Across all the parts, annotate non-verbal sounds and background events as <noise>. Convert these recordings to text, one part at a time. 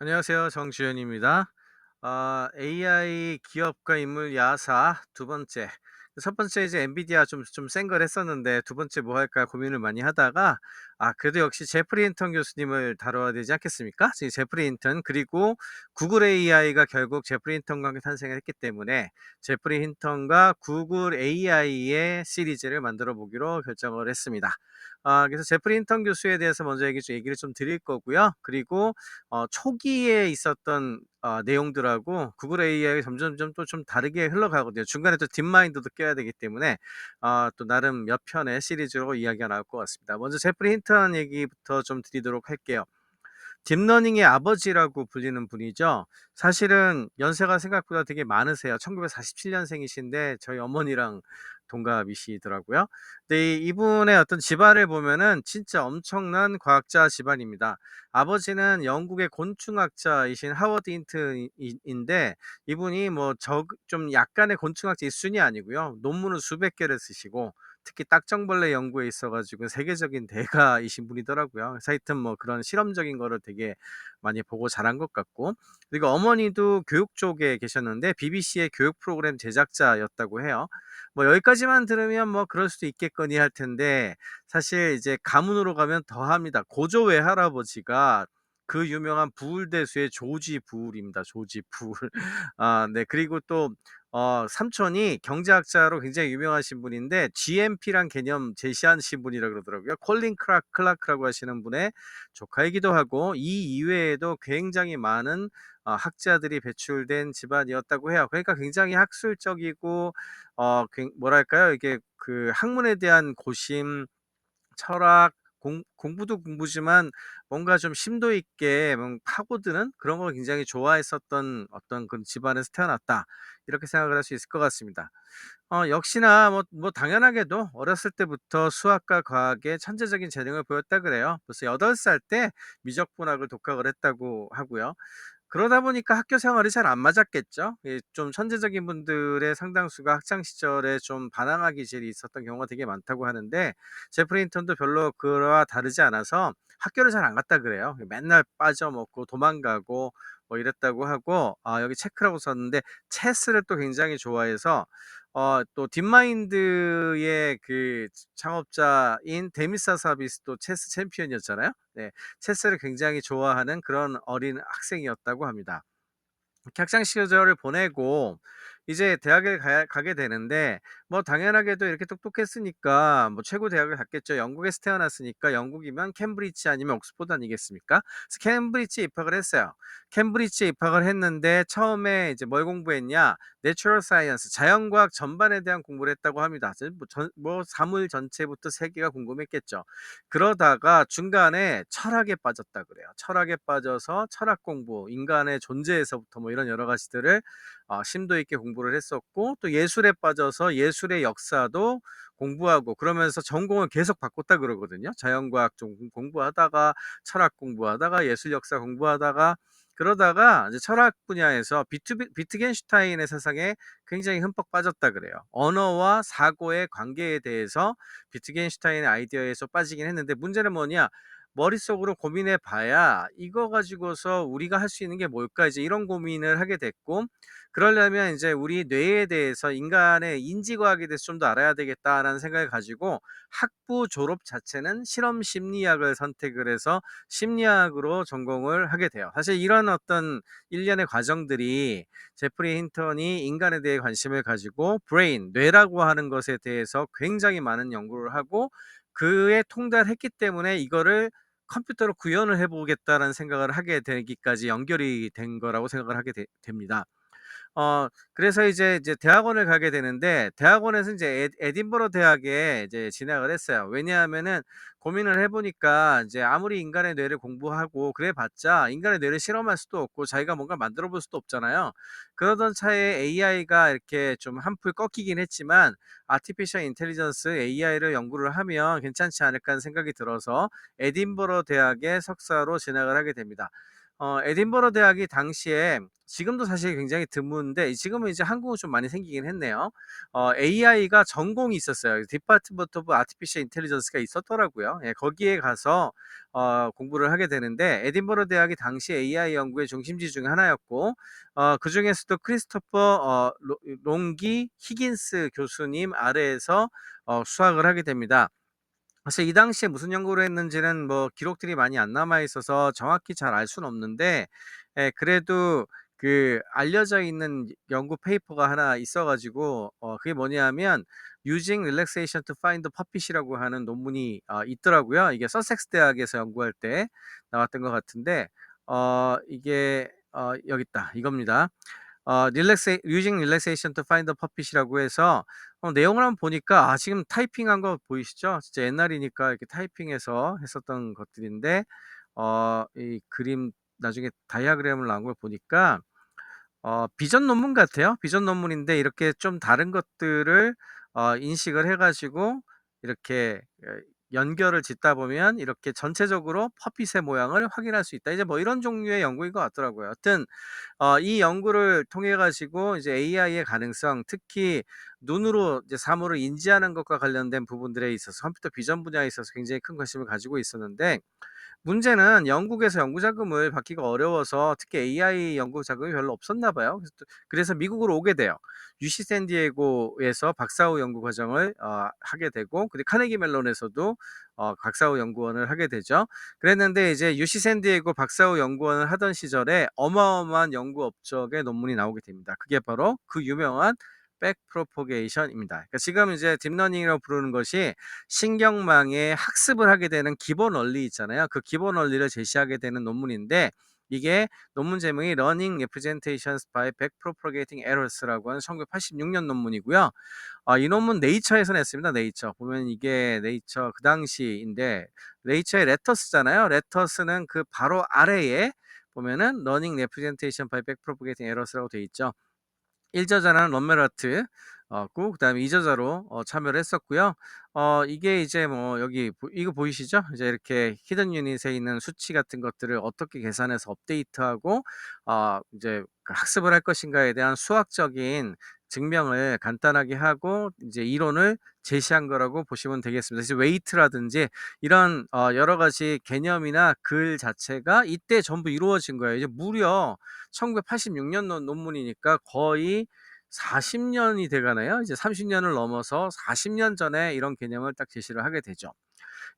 안녕하세요. 정주현입니다. 아 AI 기업가 인물 야사 두 번째. 첫 번째 이제 엔비디아 좀 좀 센 걸 했었는데 두 번째 뭐 할까 고민을 많이 하다가 아 그래도 역시 제프리 힌턴 교수님을 다뤄야 되지 않겠습니까? 지 제프리 힌턴 그리고 구글 AI가 결국 제프리 힌턴과 함께 탄생을 했기 때문에 제프리 힌턴과 구글 AI의 시리즈를 만들어 보기로 결정을 했습니다. 아 그래서 제프리 힌턴 교수에 대해서 먼저 얘기 좀 얘기를 좀 드릴 거고요. 그리고 어 초기에 있었던 어 내용들하고 구글 AI가 점점점 또 좀 다르게 흘러가거든요. 중간에 또 딥마인드도 껴야 되기 때문에 아또 나름 몇 편의 시리즈로 이야기가 나올 것 같습니다. 먼저 제프리 힌턴 얘기부터 좀 드리도록 할게요. 딥러닝의 아버지라고 불리는 분이죠. 사실은 연세가 생각보다 되게 많으세요. 1947 년생이신데 저희 어머니랑 동갑이시더라고요. 근데 이 이분의 어떤 집안을 보면은 진짜 엄청난 과학자 집안입니다. 아버지는 영국의 곤충학자이신 하워드 힌튼 이 인데 이분이 뭐적좀 약간의 곤충학자 일순이 아니고요. 논문을 수백 개를 쓰시고 특히 딱정벌레 연구에 있어 가지고 세계적인 대가이신 분이더라고요. 그래서 하여튼 뭐 그런 실험적인 거를 되게 많이 보고 자란 것 같고 그리고 어머니도 교육 쪽에 계셨는데 BBC의 교육 프로그램 제작자였다고 해요. 뭐 여기까지만 들으면 뭐 그럴 수도 있겠거니 할 텐데 사실 이제 가문으로 가면 더합니다. 고조 외할아버지가 그 유명한 부울대수의 조지 부울입니다. 조지 부울. <laughs> 아 네. 그리고 또 어 삼촌이 경제학자로 굉장히 유명하신 분인데 GMP란 개념 제시하신 분이라 그러더라고요. 콜린 크라 클라크라고 하시는 분의 조카이기도 하고 이 이외에도 굉장히 많은 어 학자들이 배출된 집안이었다고 해요. 그러니까 굉장히 학술적이고 어 굉 뭐랄까요? 이게 그 학문에 대한 고심, 철학, 공 공부도 공부지만 뭔가 좀 심도 있게 뭔 파고드는 그런 걸 굉장히 좋아했었던 어떤 그런 집안에서 태어났다. 이렇게 생각을 할 수 있을 것 같습니다. 어 역시나 뭐 뭐 당연하게도 어렸을 때부터 수학과 과학에 천재적인 재능을 보였다 그래요. 벌써 8살 때 미적분학을 독학을 했다고 하고요. 그러다 보니까 학교 생활이 잘 안 맞았겠죠. 예 좀 천재적인 분들의 상당수가 학창 시절에 좀 반항아 기질이 있었던 경우가 되게 많다고 하는데 제프리 힌턴도 별로 그와 다르지 않아서 학교를 잘 안 갔다 그래요. 맨날 빠져먹고 도망가고 뭐 이랬다고 하고 아 여기 체크라고 썼는데 체스를 또 굉장히 좋아해서 어 또 딥마인드의 그 창업자인 데미사 사비스도 체스 챔피언이었잖아요. 네. 체스를 굉장히 좋아하는 그런 어린 학생이었다고 합니다. 학창 시절을 보내고 이제 대학에 가야 가게 되는데 뭐 당연하게도 이렇게 똑똑했으니까 뭐 최고 대학을 갔겠죠. 영국에서 태어났으니까 영국이면 캠브리지 아니면 옥스퍼드 아니겠습니까? 그래서 캠브리지에 입학을 했어요. 캠브리지에 입학을 했는데 처음에 이제 뭘 공부했냐? 내추럴 사이언스, 자연과학 전반에 대한 공부를 했다고 합니다. 저뭐전 뭐 사물 전체부터 세계가 궁금했겠죠. 그러다가 중간에 철학에 빠졌다 그래요. 철학에 빠져서 철학 공부, 인간의 존재에서부터 뭐 이런 여러 가지들을 어 심도 있게 공부를 했었고 또 예술에 빠져서 예술 의 역사도 공부하고 그러면서 전공을 계속 바꿨다 그러거든요. 자연과학 좀 공부하다가 철학 공부하다가 예술 역사 공부하다가 그러다가 이제 철학 분야에서 비트 비트겐슈타인의 세상에 굉장히 흠뻑 빠졌다 그래요. 언어와 사고의 관계에 대해서 비트겐슈타인의 아이디어에서 빠지긴 했는데 문제는 뭐냐? 머릿속으로 고민해 봐야 '이거 가지고서 우리가 할 수 있는 게 뭘까?' 이제 이런 고민을 하게 됐고 그러려면 이제 '우리 뇌에 대해서 인간의 인지과학에 대해서 좀 더 알아야 되겠다.'라는 생각을 가지고 학부 졸업 자체는 실험 심리학을 선택을 해서 심리학으로 전공을 하게 돼요. 사실 이런 어떤 일련의 과정들이 제프리 힌턴이 인간에 대해 관심을 가지고 브레인, 뇌라고 하는 것에 대해서 굉장히 많은 연구를 하고 그에 통달했기 때문에 이거를 '컴퓨터로 구현을 해 보겠다.'라는 생각을 하게 되기까지 연결이 된 거라고 생각을 하게 되 됩니다. 어 그래서 이제 이제 대학원을 가게 되는데 대학원에서 인제 에 에딘버러 대학에 이제 진학을 했어요. 왜냐하면은 고민을 해 보니까 이제 아무리 인간의 뇌를 공부하고 그래 봤자 인간의 뇌를 실험할 수도 없고 자기가 뭔가 만들어 볼 수도 없잖아요. 그러던 차에 AI가 이렇게 좀 한풀 꺾이긴 했지만 '아티피셜 인텔리전스 AI를 연구를 하면 괜찮지 않을까.' 하는 생각이 들어서 에딘버러 대학의 석사로 진학을 하게 됩니다. 어 에딘버러 대학이 당시에 지금도 사실 굉장히 드문데 지금은 이제 한국은 좀 많이 생기긴 했네요. 어 AI가 전공이 있었어요. Department of Artificial Intelligence가 있었더라고요. 예 거기에 가서 어 공부를 하게 되는데 에딘버러 대학이 당시 AI 연구의 중심지 중에 하나였고 어 그중에서도 크리스토퍼 어로 롱기 히긴스 교수님 아래에서 어 수학을 하게 됩니다. 사실 이 당시에 무슨 연구를 했는지는 뭐 기록들이 많이 안 남아 있어서 정확히 잘 알 수는 없는데 예 그래도 그 알려져 있는 연구 페이퍼가 하나 있어 가지고 어 그게 뭐냐면 "Using relaxation to find the puppet" 이라고 하는 논문이 어 있더라고요. 이게 서섹스 대학에서 연구할 때 나왔던 것 같은데 어 이게 어 여기 있다. 이겁니다. 어 릴렉세 "Using relaxation to find the puppet" 이라고 해서 어 내용을 한번 보니까 아 지금 타이핑한 거 보이시죠? 진짜 옛날이니까 이렇게 타이핑해서 했었던 것들인데 어 이 그림 나중에 다이아그램을 나온 걸 보니까 어 비전 논문 같아요. 비전 논문인데 이렇게 좀 다른 것들을 어 인식을 해 가지고 이렇게 어 연결을 짓다 보면 이렇게 전체적으로 퍼핏의 모양을 확인할 수 있다. 이제 뭐 이런 종류의 연구인 것 같더라고요. 하여튼 어 이 연구를 통해 가지고 이제 AI의 가능성 특히 눈으로 이제 사물을 인지하는 것과 관련된 부분들에 있어서 컴퓨터 비전 분야에 있어서 굉장히 큰 관심을 가지고 있었는데 문제는 영국에서 연구 자금을 받기가 어려워서 특히 AI 연구 자금이 별로 없었나 봐요. 그래서 또 그래서 미국으로 오게 돼요. UC 샌디에고에서 박사 후 연구 과정을 어 하게 되고 그리고 카네기 멜론에서도 어 박사 후 연구원을 하게 되죠. 그랬는데 이제 UC 샌디에고 박사 후 연구원을 하던 시절에 어마어마한 연구 업적의 논문이 나오게 됩니다. 그게 바로 그 유명한 backpropagation입니다. 그러니까 지금 이제 딥러닝이라고 부르는 것이 신경망의 학습을 하게 되는 기본 원리 있잖아요. 그 기본 원리를 제시하게 되는 논문인데 이게 논문 제목이 Learning Representations by Backpropagating Errors라고 하는 1986년 논문이고요. 어이 논문 네이처에서 냈습니다. 네이처. 보면 이게 네이처 그 당시인데 네이처의 레터스잖아요. 레터스는 그 바로 아래에 보면은 Learning Representation by Backpropagating Errors라고 돼 있죠. 1 저자는 런메라트 어고 그다음에 2 저자로 어 참여를 했었고요. 어 이게 이제 뭐 여기 보 이거 보이시죠? 이제 이렇게 히든 유닛에 있는 수치 같은 것들을 어떻게 계산해서 업데이트하고 어 이제 그 학습을 할 것인가에 대한 수학적인 증명을 간단하게 하고 이제 이론을 제시한 거라고 보시면 되겠습니다. 그래서 웨이트라든지 이런 어 여러 가지 개념이나 글 자체가 이때 전부 이루어진 거예요. 이제 무려 1986년 논 논문이니까 거의 40 년이 돼 가나요? 이제 30 년을 넘어서 40년 전에 이런 개념을 딱 제시를 하게 되죠.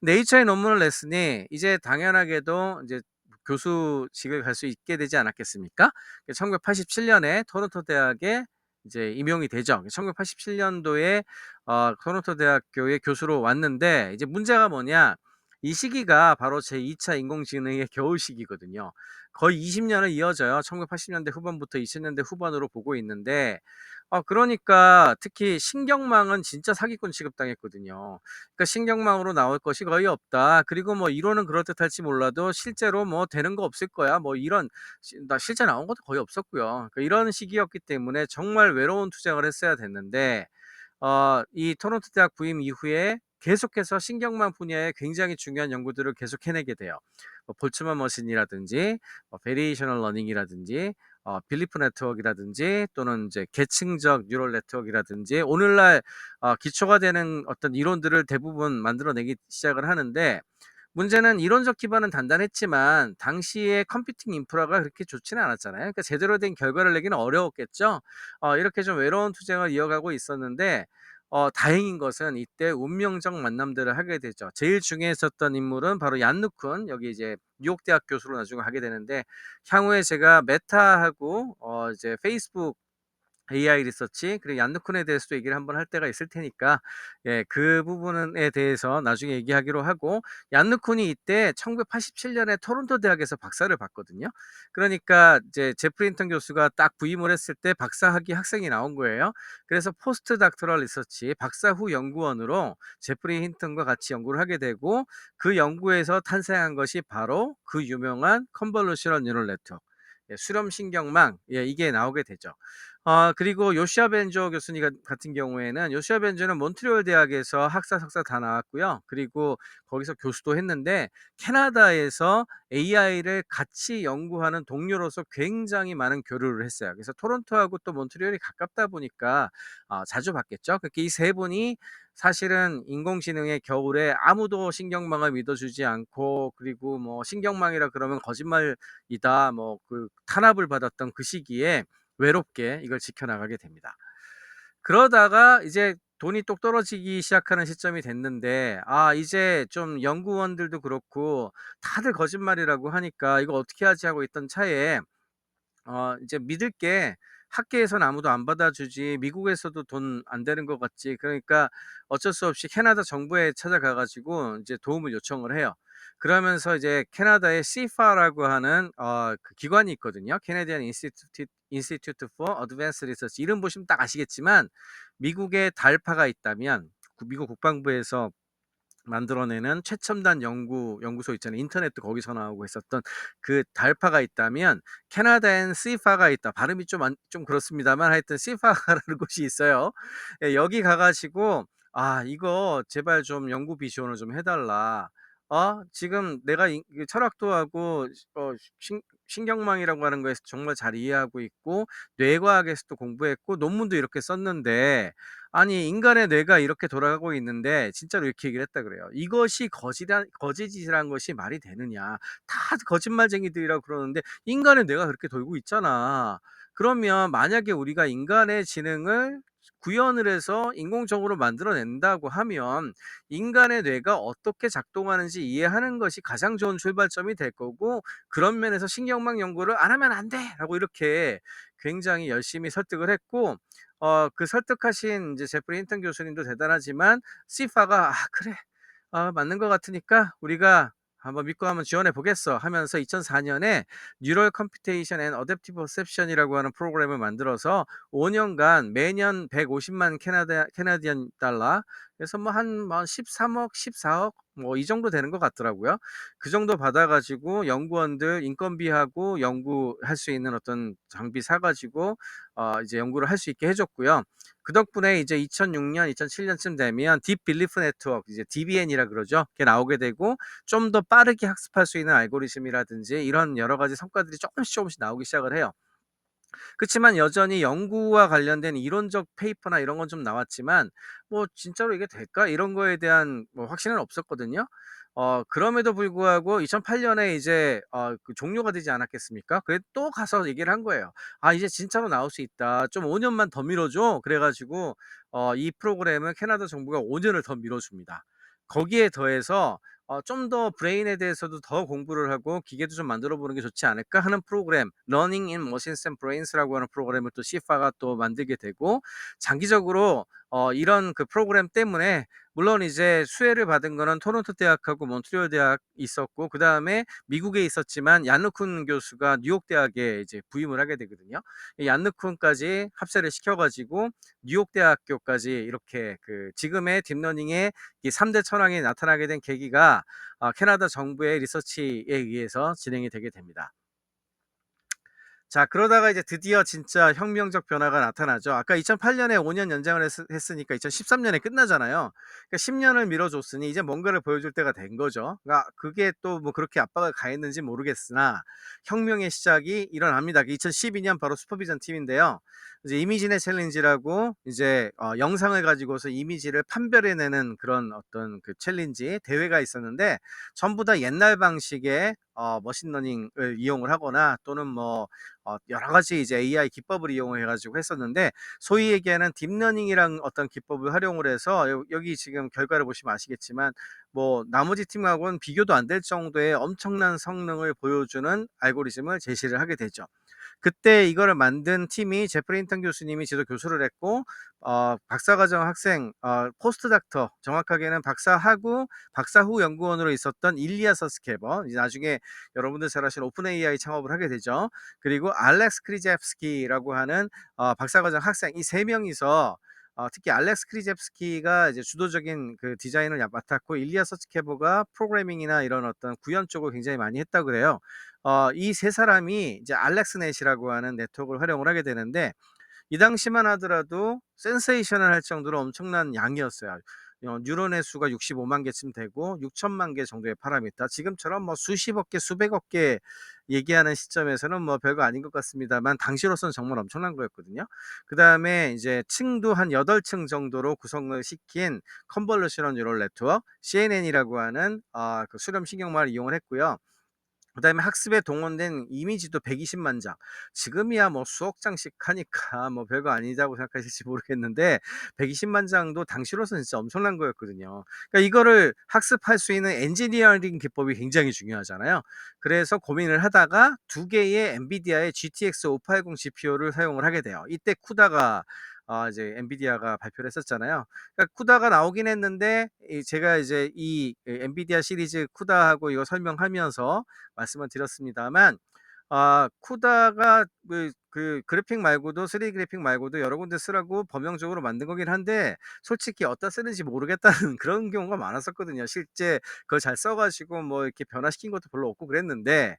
네이처에 논문을 냈으니 이제 당연하게도 이제 교수직을 갈 수 있게 되지 않았겠습니까? 1987 년에 토론토 대학에 이제 임용이 되죠. 1987 년도에 어 토론토 대학교의 교수로 왔는데 이제 문제가 뭐냐 이 시기가 바로 제2차 인공지능의 <laughs> 겨울 시기거든요. 거의 20 년을 이어져요. 1980 년대 후반부터 2000 년대 후반으로 보고 있는데 어 그러니까 특히 신경망은 진짜 사기꾼 취급당했거든요. 그러니까 "신경망으로 나올 것이 거의 없다. 그리고 뭐 이론은 그럴듯할지 몰라도 실제로 뭐 되는 거 없을 거야." 뭐 이런 시 나 실제 나온 것도 거의 없었고요. 그러니까 이런 시기였기 때문에 정말 외로운 투쟁을 했어야 됐는데 어 이 토론토 대학 부임 이후에 계속해서 신경망 분야에 굉장히 중요한 연구들을 계속 해내게 돼요. 뭐 볼츠만 머신이라든지 뭐 베리에이셔널 러닝이라든지 어 빌리프 네트워크이라든지 또는 이제 계층적 뉴럴 네트워크이라든지 오늘날 어 기초가 되는 어떤 이론들을 대부분 만들어내기 시작을 하는데 문제는 이론적 기반은 단단했지만 당시의 컴퓨팅 인프라가 그렇게 좋지는 않았잖아요. 그러니까 제대로 된 결과를 내기는 어려웠겠죠. 어 이렇게 좀 외로운 투쟁을 이어가고 있었는데 어 다행인 것은 이때 운명적 만남들을 하게 되죠. 제일 중요했었던 인물은 바로 얀 누큰 여기 이제 뉴욕 대학 교수로 나중에 가게 되는데 향후에 제가 메타하고 어 이제 페이스북 AI 리서치 그리고 얀누쿤에 대해서도 얘기를 한번 할 때가 있을 테니까 예 그 부분에 대해서 나중에 얘기하기로 하고 얀누쿤이 이때 1987 년에 토론토 대학에서 박사를 받거든요. 그러니까 이제 제프리 힌턴 교수가 딱 부임을 했을 때 박사학위 학생이 나온 거예요. 그래서 포스트 닥터럴 리서치 박사 후 연구원으로 제프리 힌턴과 같이 연구를 하게 되고 그 연구에서 탄생한 것이 바로 그 유명한 컨볼루셔널 뉴럴 네트워크 예 수렴 신경망 예 이게 나오게 되죠. 어 그리고 요시아 벤조 교수님 같 같은 경우에는 요시아 벤조는 몬트리올 대학에서 학사, 석사 다 나왔고요. 그리고 거기서 교수도 했는데 캐나다에서 AI를 같이 연구하는 동료로서 굉장히 많은 교류를 했어요. 그래서 토론토하고 또 몬트리올이 가깝다 보니까 어 자주 봤겠죠. 그렇게 이 세 분이 사실은 인공지능의 겨울에 아무도 신경망을 믿어주지 않고 그리고 뭐 신경망이라 그러면 거짓말이다 뭐 그 탄압을 받았던 그 시기에 외롭게 이걸 지켜나가게 됩니다. 그러다가 이제 돈이 똑 떨어지기 시작하는 시점이 됐는데 아 이제 좀 연구원들도 그렇고 다들 거짓말이라고 하니까 '이거 어떻게 하지?' 하고 있던 차에 어 이제 믿을 게 학계에서는 아무도 안 받아주지 미국에서도 돈 안 되는 것 같지 그러니까 어쩔 수 없이 캐나다 정부에 찾아가 가지고 인제 도움을 요청을 해요. 그러면서 이제 캐나다의 CIFAR라고 하는 어 그 기관이 있거든요. Canadian Institute Institute for Advanced Research 이름 보시면 딱 아시겠지만 미국에 DARPA가 있다면 그 미국 국방부에서 만들어내는 최첨단 연구 연구소 있잖아요. 인터넷도 거기서 나오고 했었던 그 DARPA가 있다면 캐나다엔 CIFA가 있다. 발음이 좀안좀 그렇습니다만 하여튼 CIFA라는 <laughs> 곳이 있어요. 예 여기 가 가지고 "아 이거 제발 좀 연구 비 지원을 좀 해 달라. 어 지금 내가 이그 철학도 하고 어 신 신경망이라고 하는 거에서 정말 잘 이해하고 있고 뇌과학에서도 공부했고 논문도 이렇게 썼는데 아니 인간의 뇌가 이렇게 돌아가고 있는데" 진짜로 이렇게 얘기를 했다 그래요. "이것이 거짓한 거짓이라는 것이 말이 되느냐. 다 거짓말쟁이들이라고 그러는데 인간의 뇌가 그렇게 돌고 있잖아. 그러면 만약에 우리가 인간의 지능을 구현을 해서 인공적으로 만들어 낸다고 하면 인간의 뇌가 어떻게 작동하는지 이해하는 것이 가장 좋은 출발점이 될 거고 그런 면에서 신경망 연구를 안 하면 안 돼."라고 이렇게 굉장히 열심히 설득을 했고 어 그 설득하신 이제 제프리 힌턴 교수님도 대단하지만 CIFA가 "아 그래. 아 맞는 것 같으니까 우리가 한번 믿고 한번 지원해 보겠어." 하면서 2004 년에 Neural Computation and Adaptive Perception이라고 하는 프로그램을 만들어서 5 년간 매년 1,500,000 캐나다 캐나디안 달러 그래서 뭐한뭐130,000,000 140,000,000 뭐 이 정도 되는 것 같더라고요. 그 정도 받아 가지고 연구원들 인건비하고 연구할 수 있는 어떤 장비 사 가지고 어 이제 연구를 할 수 있게 해 줬고요. 그 덕분에 이제 2006년 2007 년쯤 되면 Deep Belief Network 이제 DBN이라 그러죠. 그게 나오게 되고 좀 더 빠르게 학습할 수 있는 알고리즘이라든지 이런 여러 가지 성과들이 쪼끔씩 쪼금씩 나오기 시작을 해요. 그치만 여전히 연구와 관련된 이론적 페이퍼나 이런 건 좀 나왔지만 뭐 '진짜로 이게 될까?' 이런 거에 대한 뭐 확신은 없었거든요. 어 그럼에도 불구하고 2008 년에 이제 어 그 종료가 되지 않았겠습니까? 그래 또 가서 얘기를 한 거예요. "아 이제 진짜로 나올 수 있다. 좀 5 년만 더 미뤄 줘." 그래 가지고 어 이 프로그램을 캐나다 정부가 5 년을 더 미뤄 줍니다. 거기에 더해서 어 '좀 더 브레인에 대해서도 더 공부를 하고 기계도 좀 만들어 보는 게 좋지 않을까?' 하는 프로그램 in Machines and Brains라고 하는 프로그램을 또 CIFA가 또 만들게 되고 장기적으로 어 이런 그 프로그램 때문에 물론 이제 수혜를 받은 거는 토론토 대학하고 몬트리올 대학 있었고 그 다음에 미국에 있었지만 얀누쿤 교수가 뉴욕 대학에 이제 부임을 하게 되거든요. 이 얀누쿤까지 합세를 시켜 가지고 뉴욕 대학교까지 이렇게 그 지금의 딥러닝의 이 3대 천왕이 나타나게 된 계기가 어 캐나다 정부의 리서치에 의해서 진행이 되게 됩니다. 자 그러다가 이제 드디어 진짜 혁명적 변화가 나타나죠. 아까 2008 년에 5년 연장을 했으 했으니까 2013 년에 끝나잖아요. 그러니까 10 년을 미뤄 줬으니 이제 뭔가를 보여줄 때가 된 거죠. 그러니까 그게 또 뭐 그렇게 압박을 가했는지 모르겠으나 혁명의 시작이 일어납니다. 그 2012년 바로 슈퍼비전 팀인데요. 이제 이미지넷 챌린지라고 이제 어 영상을 가지고서 이미지를 판별해 내는 그런 어떤 그 챌린지 대회가 있었는데 전부 다 옛날 방식의 어 머신러닝을 이용을 하거나 또는 뭐 어 여러 가지 이제 AI 기법을 이용해 가지고 했었는데 소위 얘기하는 딥러닝이란 어떤 기법을 활용을 해서 여 여기 지금 결과를 보시면 아시겠지만 뭐 나머지 팀하고는 비교도 안 될 정도의 엄청난 성능을 보여주는 알고리즘을 제시를 하게 되죠. 그때 이거를 만든 팀이 제프리 힌턴 교수님이 지도 교수를 했고 어 박사과정 학생 어 포스트 닥터 정확하게는 박사하고 박사 후 연구원으로 있었던 일리아 서스케버 나중에 여러분들 잘 아시는 오픈 AI 창업을 하게 되죠. 그리고 알렉스 크리첵스키라고 하는 어 박사과정 학생 이 세 명이서 어 특히 알렉스 크리첵스키가 이제 주도적인 그 디자인을 야 맡았고 일리아 서스케버가 프로그래밍이나 이런 어떤 구현 쪽을 굉장히 많이 했다 그래요. 어 이 세 사람이 이제 알렉스넷이라고 하는 네트워크를 활용을 하게 되는데 이 당시만 하더라도 센세이셔널할 정도로 엄청난 양이었어요. 어 뉴런의 수가 650,000 개쯤 되고 60,000,000개 정도의 파라미터 지금처럼 뭐 수십억 개 수백억 개 얘기하는 시점에서는 뭐 별거 아닌 것 같습니다만 당시로서는 정말 엄청난 거였거든요. 그다음에 이제 층도 한 8층 정도로 구성을 시킨 컨볼루셔널 뉴럴 네트워크 CNN이라고 하는 아그 수렴 신경망을 이용을 했고요. 그다음에 학습에 동원된 이미지도 1,200,000 장. 지금이야 뭐 수억 장씩 하니까 <laughs> 뭐 별거 아니다고 생각하실지 모르겠는데 1,200,000 장도 당시로서는 진짜 엄청난 거였거든요. 그러니까 이거를 학습할 수 있는 엔지니어링 기법이 굉장히 중요하잖아요. 그래서 고민을 하다가 2 개의 엔비디아의 GTX 580 GPU를 사용을 하게 돼요. 이때 쿠다가 아 이제 엔비디아가 발표를 했었잖아요. 그러니까 쿠다가 나오긴 했는데 이 제가 이제 이그 엔비디아 시리즈 쿠다하고 이거 설명하면서 말씀을 드렸습니다만 아 쿠다가 그 그 그래픽 말고도 3D 그래픽 말고도 여러 군데 쓰라고 범용적으로 만든 거긴 한데 솔직히 어디다 쓰는지 모르겠다는 <laughs> 그런 경우가 많았었거든요. 실제 그걸 잘 써 가지고 뭐 이렇게 변화시킨 것도 별로 없고 그랬는데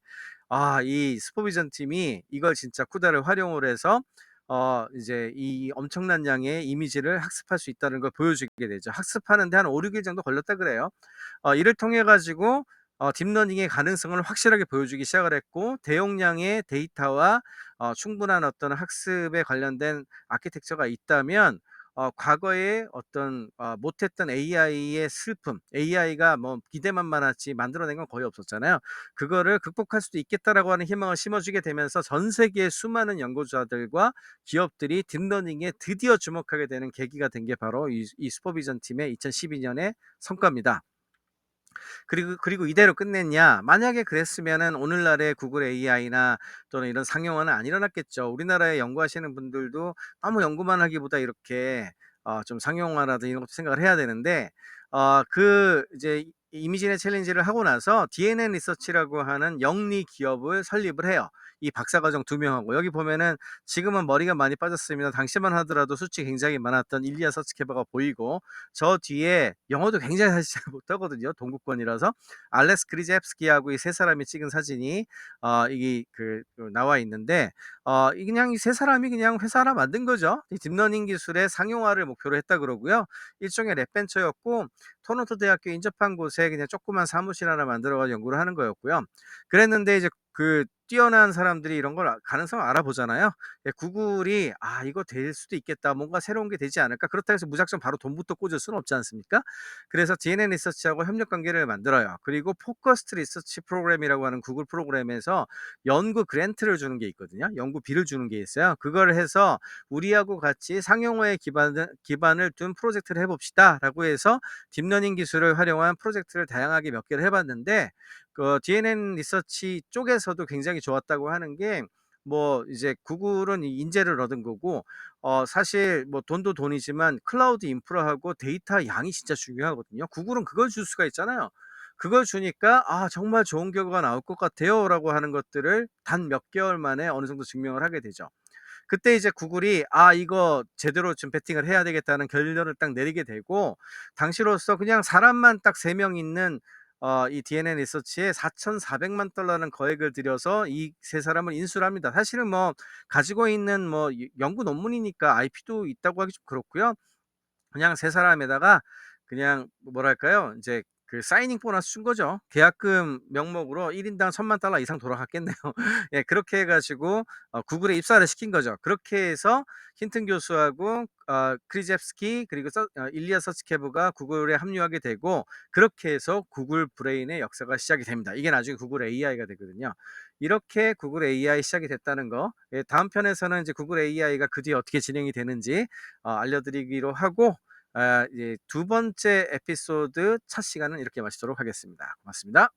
아이 슈퍼비전 팀이 이걸 진짜 쿠다를 활용을 해서 어 이제 이 엄청난 양의 이미지를 학습할 수 있다는 걸 보여주게 되죠. 학습하는 데 한 5-6일 정도 걸렸다 그래요. 어 이를 통해 가지고 어 딥러닝의 가능성을 확실하게 보여주기 시작을 했고 대용량의 데이터와 어 충분한 어떤 학습에 관련된 아키텍처가 있다면 어 과거에 어떤 어 못했던 AI의 슬픔, AI가 뭐 기대만 많았지 만들어낸 건 거의 없었잖아요. 그거를 '극복할 수도 있겠다.'라고 하는 희망을 심어주게 되면서 전 세계의 수많은 연구자들과 기업들이 딥러닝에 드디어 주목하게 되는 계기가 된 게 바로 이 이 슈퍼비전 팀의 2012 년의 성과입니다. 그리고 그리고 이대로 끝냈냐? 만약에 그랬으면은 오늘날의 구글 AI나 또는 이런 상용화는 안 일어났겠죠. 우리나라에 연구하시는 분들도 너무 연구만 하기보다 이렇게 어 좀 상용화라든지 이런 것도 생각을 해야 되는데 어 그 이제 이미지넷 챌린지를 하고 나서 DNN 리서치라고 하는 영리 기업을 설립을 해요. 이 박사과정 2 명하고 여기 보면은 지금은 머리가 많이 빠졌습니다. 당시만 하더라도 수치 굉장히 많았던 일리아 서치케버가 보이고 저 뒤에 영어도 굉장히 사실 잘 못하거든요, 동구권이라서. 알렉스 크리제프스키하고 이3 사람이 찍은 사진이 어 이게 그그 나와 있는데 어이 그냥 이3 사람이 그냥 회사 하나 만든 거죠. 이 딥러닝 기술의 상용화를 목표로 했다 그러고요. 일종의 랩 벤처였고 토론토 대학교 인접한 곳에 그냥 조그만 사무실 하나 만들어 가지고 연구를 하는 거였고요. 그랬는데 이제 그 뛰어난 사람들이 이런 걸아 가능성을 알아보잖아요. 예 구글이 '아 이거 될 수도 있겠다. 뭔가 새로운 게 되지 않을까?' 그렇다고 해서 무작정 바로 돈부터 꽂을 수는 없지 않습니까? 그래서 DNN 리서치하고 협력 관계를 만들어요. 그리고 포커스드 리서치 프로그램이라고 하는 구글 프로그램에서 연구 그랜트를 주는 게 있거든요. 연구비를 주는 게 있어요. 그거를 해서 "우리하고 같이 상용화에 기반을 기반을 둔 프로젝트를 해 봅시다."라고 해서 딥러닝 기술을 활용한 프로젝트를 다양하게 몇 개를 해 봤는데 그 DNN 리서치 쪽에서도 굉장히 좋았다고 하는 게 뭐 이제 구글은 이 인재를 얻은 거고 어 사실 뭐 돈도 돈이지만 클라우드 인프라하고 데이터 양이 진짜 중요하거든요. 구글은 그걸 줄 수가 있잖아요. 그걸 주니까 "아 정말 좋은 결과가 나올 것 같아요."라고 하는 것들을 단 몇 개월 만에 어느 정도 증명을 하게 되죠. 그때 이제 구글이 '아 이거 제대로 좀 베팅을 해야 되겠다.'는 결론을 딱 내리게 되고 당시로서 그냥 사람만 딱3명 있는 어 이 DNN 리서치에 $44,000,000 라는 거액을 들여서 이3 사람을 인수를 합니다. 사실은 뭐 가지고 있는 뭐이 연구 논문이니까 IP도 있다고 하기 좀 그렇고요. 그냥 3 사람에다가 그냥 뭐랄까요? 인제 그 사이닝 보너스 준 거죠. 계약금 명목으로 1 인당 $10,000,000 이상 돌아갔겠네요. <laughs> 예 그렇게 해 가지고 어 구글에 입사를 시킨 거죠. 그렇게 해서 힌튼 교수하고 어 크리제프스키 그리고 서 어 일리아 서치케버가 구글에 합류하게 되고 그렇게 해서 구글 브레인의 역사가 시작이 됩니다. 이게 나중에 구글 AI가 되거든요. 이렇게 구글 AI 시작이 됐다는 거 예 다음 편에서는 이제 구글 AI가 그 뒤에 어떻게 진행이 되는지 어 알려드리기로 하고 아예2 번째 에피소드 첫 시간은 이렇게 마치도록 하겠습니다. 고맙습니다.